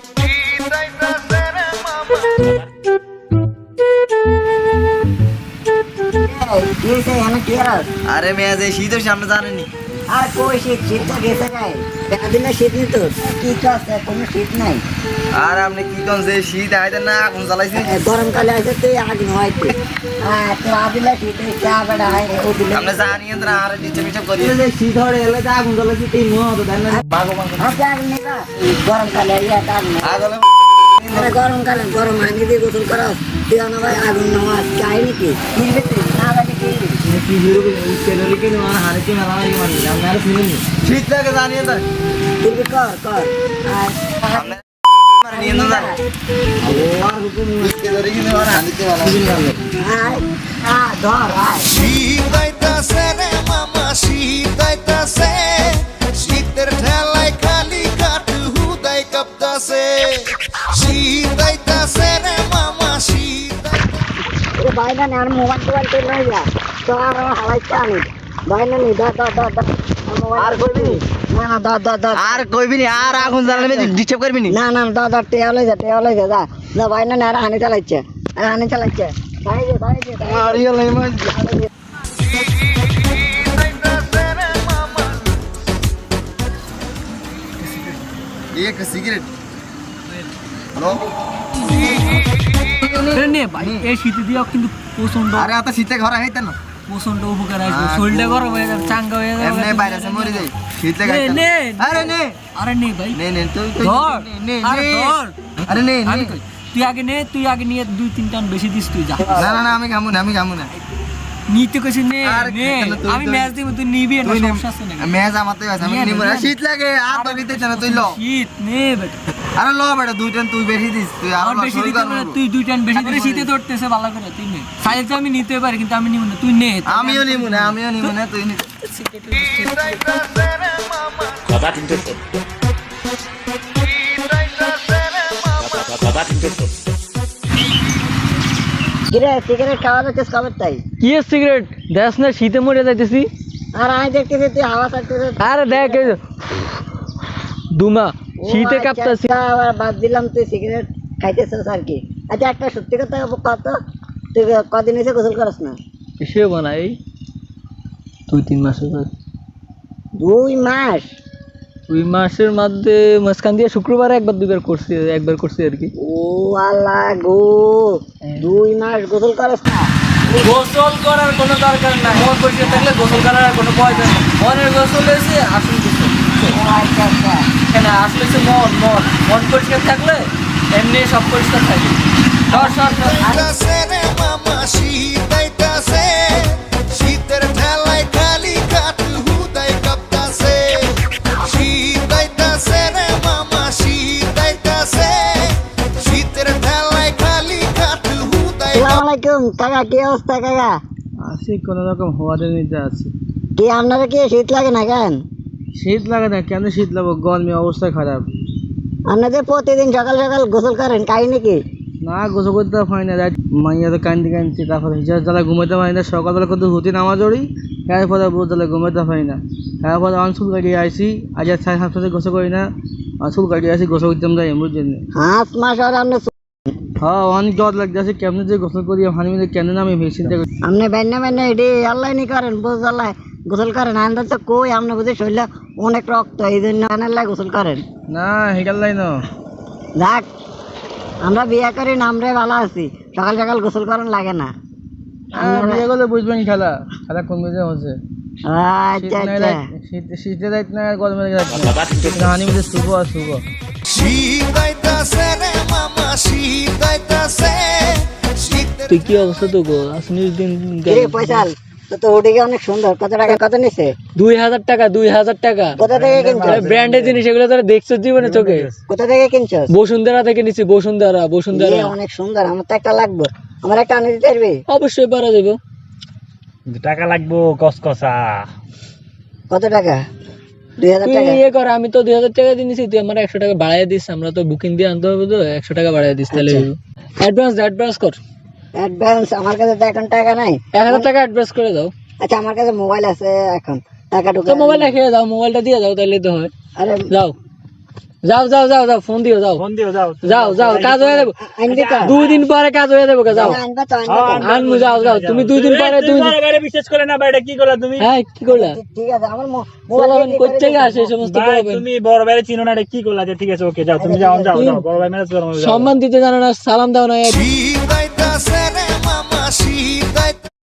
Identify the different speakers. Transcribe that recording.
Speaker 1: Tita y Sandra, mamá. কি কি আর?
Speaker 2: আরে মেয়ে যে শীতের সামনে জানেনি
Speaker 1: আর কই শীত? শীত তো গেছে গায়ে দিনে শীত নিত কি কাছে কোনো শীত নাই।
Speaker 2: আর আপনি কি কোন যে শীত আইতেন না এখন জ্বালাইছি?
Speaker 1: এ, গরমকালে আছে তুই আগুন হয়তো হ্যাঁ তো আদিলে শীতে চা বেড়া হয় ও দিলে।
Speaker 2: আপনি জানিয়ে না আর নিচে নিচে করি।
Speaker 3: শীত হরে এলে তো আগুন জ্বলেছি তিন মতো তাই না।
Speaker 1: হচ্ছে আগুন নেই না? গরমকালে ইয়ে আগুন
Speaker 2: আগলে
Speaker 1: গরমকালে গরম হাঙ্গি দিয়ে গোসল করা তুই না ভাই আগুন নেওয়া চাই নাকি?
Speaker 3: কি হিরো ছেলে কে না হারিকে মেলা লাগে মানে আমরা শুনিনি
Speaker 2: শীত লাগে জানিয়ে দেন
Speaker 1: কিনবি কর কর আর
Speaker 2: আপনি মানে নিয়ে না জান
Speaker 3: আর হুকুম
Speaker 2: শীতকে ধরে কিন্তু আর হানিতে ভালো
Speaker 1: আয় আ ধর আয়
Speaker 4: শীতাইতাছে রে মামা শীতাইতাছে শীতের ঠেলায় খালি কাট হুদাই কাঁপতাছে শীতাইতাছে রে মামা
Speaker 1: বাইনা নে আর মোবাইল টোবাইল তো নাই যা তো আর হাওয়াই চানি বাইনা নি দা দা দা দা
Speaker 2: আর কইবি নি?
Speaker 1: না না দা দা দা
Speaker 2: আর কইবি নি আর আগুন জ্বালালে ডিস্টার্ব করবি নি
Speaker 1: না না দা দা টেয়ালে যা টেয়ালে যা যা না বাইনা নে আর হানি চালাচ্ছে আর হানি চালাচ্ছে তাই যে তাই যে
Speaker 2: আর ইয়ে লাই মাছ
Speaker 1: যে
Speaker 4: রে
Speaker 5: নে ভাই এই শীতে দিয়েও কিন্তু প্রচণ্ড
Speaker 2: আরে এত শীতে ঘরে হইতেন না।
Speaker 5: প্রচণ্ড উপকার আসবে শরীরটা গরম হয়ে যাবে চাঙ্গা হয়ে যাবে
Speaker 2: এমনি বাইরে আছে মরে যাই। শীতে
Speaker 5: নে, নে,
Speaker 2: আরে নে।
Speaker 5: আরে নে ভাই।
Speaker 2: নে নে তুই তুই
Speaker 5: ধর।
Speaker 2: নে, নে
Speaker 5: আরে ধর।
Speaker 2: আরে নে
Speaker 5: আমি
Speaker 2: নে
Speaker 5: তুই আগে নে তুই আগে নিয়ে দুই তিন টান বেশি দিস তুই যা।
Speaker 2: না না না আমি খামু না আমি খামু না।
Speaker 5: নিতে কইছি নে নে। আমি
Speaker 2: তুই-
Speaker 5: ম্যাচ দিব তুই নিবি না
Speaker 2: তুই
Speaker 5: সমস্যা আছে নাকি?
Speaker 2: মেজ আমাতে আছে আমি। শীত লাগে আর তো দিতে না তুই ল।
Speaker 5: শীত নে বেটা।
Speaker 2: আরে ল বেটা দুই টান তুই বেশি দিস তুই আর
Speaker 5: আমার বেশি দিতে পারে তুই দুই টান বেশি দিলে শীতে ধরতেছে ভালো করে তুই নে। সাইজ তো আমি নিতে পারি কিন্তু আমি নিব না তুই নে।
Speaker 2: আমিও নিমু না আমিও নিমু না তুই নি।
Speaker 6: বাবা কিন্তু
Speaker 1: সিগারেট খাওয়া যাচ্ছে কবে তাই?
Speaker 5: কি সিগারেট? দেখ না শীতে মরে যাইতেছি।
Speaker 1: আর আমি দেখতেছি তুই হাওয়া
Speaker 5: আরে দেখ দুমা। শীতে
Speaker 1: ও, আচ্ছা, আচ্ছা, আবার বাদ দিলাম তুই সিগারেট খাইতেছিস আর কি। আচ্ছা একটা সত্যি কথা কত? তুই কদিন এসে গোসল করিস না?
Speaker 5: সে বানাই দুই তিন মাস হয়ে
Speaker 1: দুই মাস?
Speaker 5: দুই মাসের মধ্যে মাঝখান দিয়ে শুক্রবার একবার দুইবার করছি একবার করছি আর কি।
Speaker 1: ও আল্লাহ গো দুই মাস গোসল করিস না?
Speaker 5: গোসল করার কোনো দরকার নাই মন পরিষ্কার থাকলে গোসল করার কোনো প্রয়োজন নেই। মনের গোসল হয়েছে আসল গোসল।
Speaker 1: আচ্ছা
Speaker 5: কেন আসলে হচ্ছে মন মন। মন পরিষ্কার থাকলে এমনি সব পরিষ্কার থাকে। সর সর
Speaker 4: শীতের ঠেলায় খালি কাট হুদাই কাঁপতাছে। শীতাইতাছে রে মামা শীতাইতাছে শীতের ঠেলায় খালি কাট হুদাই
Speaker 1: আলাইকুম কাকা কি অবস্থা কাকা?
Speaker 3: আসি কোনো রকম হওয়াদের নিতে আছি।
Speaker 1: কি আপনারা কি শীত লাগে না কেন?
Speaker 3: শীত লাগে না? কেন শীত লাগবো? গরমে অবস্থা খারাপ।
Speaker 1: আপনাদের প্রতিদিন সকাল সকাল গোসল করেন? কাই নাকি?
Speaker 3: না গোসল করতে হয় না। রাত মাইয়া তো কান্দি কান্দি তারপরে হিসাব জ্বালা ঘুমাতে পারি না। সকালবেলা কত হতে নামাজ ওড়ি তারপরে বহুত জ্বালা ঘুমাতে পারি না। তারপরে অনসুল গাড়ি আসি আজ আর সাড়ে সাতটাতে গোসল করি না। অনসুল গাড়ি আসি গোসল করতে আমরা এমন জন্য।
Speaker 1: হাঁস মাস আর আপনি
Speaker 3: হ্যাঁ অনেক জ্বর লাগছে আছে কেমনে যে গোসল করি হানি মিলে কেন না আমি চিন্তা করি
Speaker 1: আপনি বেন্না বেন্না এটি আল্লাহ নি করেন বুঝ আল্লাহ। গোসল করেন আন্দাজ তো কই? আপনি বুঝে শরীরে অনেক রক্ত এই জন্য আল্লাহ গোসল করেন।
Speaker 3: না হেটার লাই না
Speaker 1: যাক আমরা বিয়ে করি না আমরা ভালো আছি। সকাল সকাল গোসল করেন লাগে না।
Speaker 3: বিয়ে করলে বুঝবেন খেলা? খেলা কোন মেজে হচ্ছে?
Speaker 1: আচ্ছা আচ্ছা।
Speaker 3: শীতে রাত না গরমে রাত না। হানি মিলে শুভ আর শুভ।
Speaker 4: রে মামা
Speaker 5: তুই কি অবস্থা তো গো আসনির দিন
Speaker 1: কিরে পয়সাল তো তো অনেক সুন্দর। কত টাকা কত নিছে?
Speaker 5: দুই হাজার টাকা দুই হাজার টাকা।
Speaker 1: কোথা থেকে কিনছো?
Speaker 5: ব্র্যান্ডের জিনিস এগুলো তারা দেখছ জীবনে চোখে?
Speaker 1: কোথা থেকে কিনছো
Speaker 5: বসুন্ধরা থেকে নিচ্ছি বসুন্ধরা বসুন্ধরা।
Speaker 1: ইয়ে, অনেক সুন্দর। আমার তো একটা লাগবে। আমার একটা আনি দিতে পারবি?
Speaker 5: অবশ্যই পারা যাবে।
Speaker 6: টাকা লাগবো কসকসা
Speaker 1: কত টাকা? দুই হাজার
Speaker 5: তুই
Speaker 1: টাকা?
Speaker 5: ইয়ে কর আমি তো দুই হাজার টাকা দিয়েছি তুই আমার একশো টাকা বাড়াই দিস আমরা তো বুকিং দিয়ে আনতে হবে তো একশো টাকা বাড়াই দিস তাহলে অ্যাডভান্স অ্যাডভান্স কর।
Speaker 1: অ্যাডভান্স আমার কাছে তো এখন টাকা নাই।
Speaker 5: এক হাজার টাকা অ্যাডভান্স করে দাও।
Speaker 1: আচ্ছা আমার কাছে মোবাইল আছে এখন। টাকা ঢুকে
Speaker 5: মোবাইল রেখে দাও মোবাইলটা দিয়ে দাও তাহলে তো হয়।
Speaker 1: আরে
Speaker 5: যাও। যাও যাও যাও যাও ফোন দিও যাও।
Speaker 6: ফোন দিও যাও।
Speaker 5: যাও যাও কাজ হয়ে যাব। দুই দিন পরে কাজ হয়ে যাব যাও।
Speaker 1: আনবা তো আনবা
Speaker 5: যাও যাও তুমি দুই দিন পরে
Speaker 6: বাইরে বিশ্বাস করে না বাইরে কি করলা তুমি?
Speaker 5: হ্যাঁ কি করলা?
Speaker 1: ঠিক আছে আমার
Speaker 5: পোলাবেন করতে
Speaker 1: করে
Speaker 5: আসে সমস্ত
Speaker 6: ভাই
Speaker 5: পোলাবেন
Speaker 6: তুমি বড় ভাইরে চিনো না এটা কি করলা যে ঠিক আছে ওকে যাও তুমি যাও যাও যাও বড় ভাই ম্যানেজ করো যাও।
Speaker 5: সম্মান দিতে জানো না সালাম দাও না।
Speaker 4: শীত আইতাছে রে মামা শীত